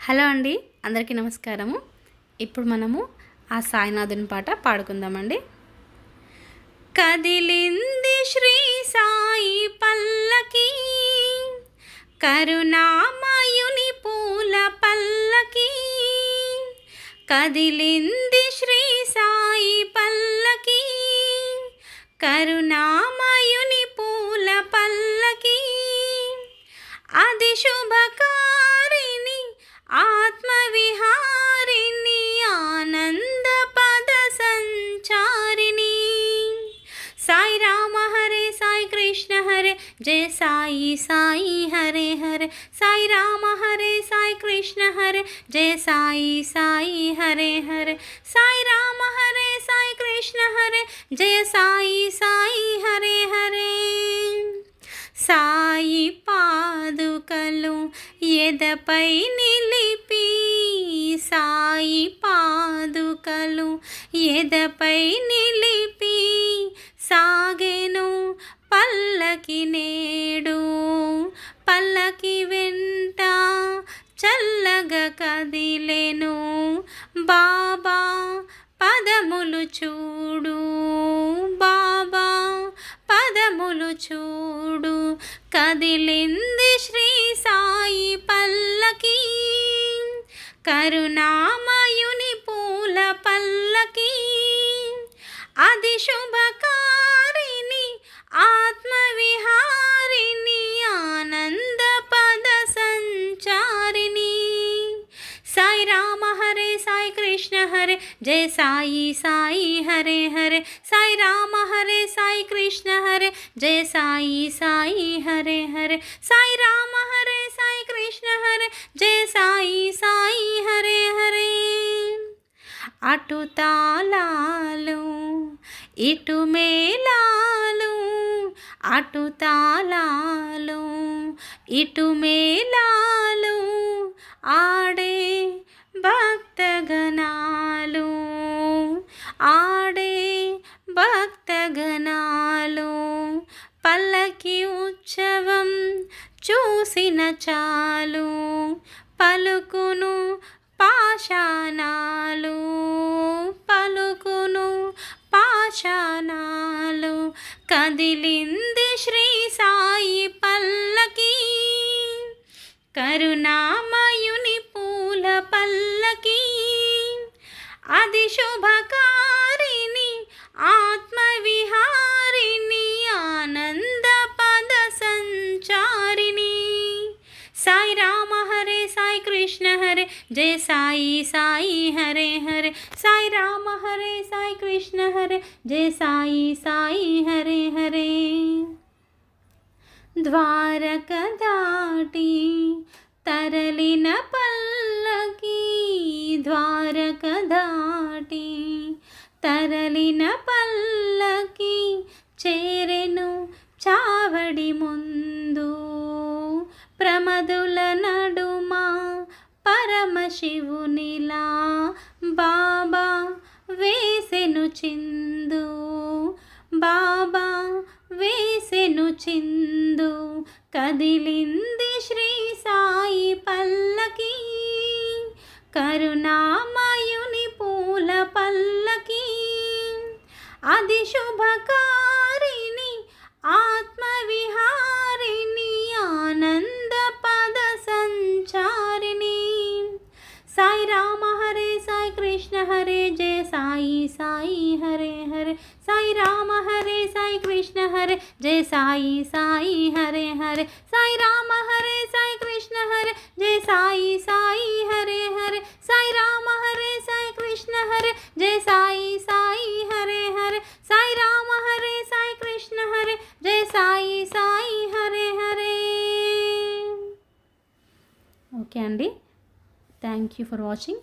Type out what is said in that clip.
Hello అండి అందరికీ నమస్కారము. ఇప్పుడు మనము ఆ సాయినాథుని పాట పాడుకుందామండి. కదిలింది శ్రీ సాయి పల్లకి కరుణామయుని పూల పల్లకి. కదిలింది శ్రీ సాయి పల్లకి కరుణామయ సాయి సాయి హరే హరే సాయి రామ హరే సాయి కృష్ణ హరే జయ సాయి సాయి హరే హరే సాయి రామ హరే సాయి కృష్ణ హరే జయ సాయి సాయి హరే హరే సాయి పాదుకలు ఎదపై నిలిపి సాయి పాదుకలు ఎదపై నిలిపి సాయి కదిలెను బాబా పదములు చూడు. బాబా పదములు చూడు. కదిలింది శ్రీ సాయి పల్లకి. కరుణామయుని జయ సాయి సాయి హరే హరే సాయి రామ హరే సాయి కృష్ణ హరే జయ సాయి సాయి హరే హరే సాయి రామ హరే సాయి కృష్ణ హరే జయ సాయి సాయి హరే హరే అటు తాళాలు ఇటు మేళాలు అటు తాళాలు ఇటు మేళాలు ఆడే పల్లకి ఉత్సవం చూసిన చాలు. పలుకును పాషాణాలు పలుకును పాషాణాలు కదిలింది శ్రీ సాయి పల్లకి. కరుణామయుని పూల పల్లకి. అది శుభక जय साई साई हरे हरे। साई राम हरे साई कृष्ण हरे। जय साई साई हरे हरे। द्वारक दाटी तरलन पल्लकी द्वारक दाटी तरलिन पल्लकी चेरेनु चावडि चावडिमु పరమశివునిలా బాబా వేసెను చిందు. బాబా వేసెను చిందు. కదిలింది శ్రీ సాయి పల్లకి. కరుణామయుని పూల పల్లకి. అది శుభకారిణి ఆత్మ జయ సాయి సాయి హరే హరే సాయి రామ హరే సాయి కృష్ణ హరే జయ సాయి సాయి హరే హరే సాయి రామ హరే సాయి కృష్ణ హరే జయ సాయి సాయి హరే హరే సాయి రామ హరే సాయి కృష్ణ హరే జయ సాయి సాయి హరే హరే సాయి రామ హరే సాయి కృష్ణ హరే జయ సాయి సాయి హరే హరే ఓకే అండి థ్యాంక్ యూ ఫర్ వాచింగ్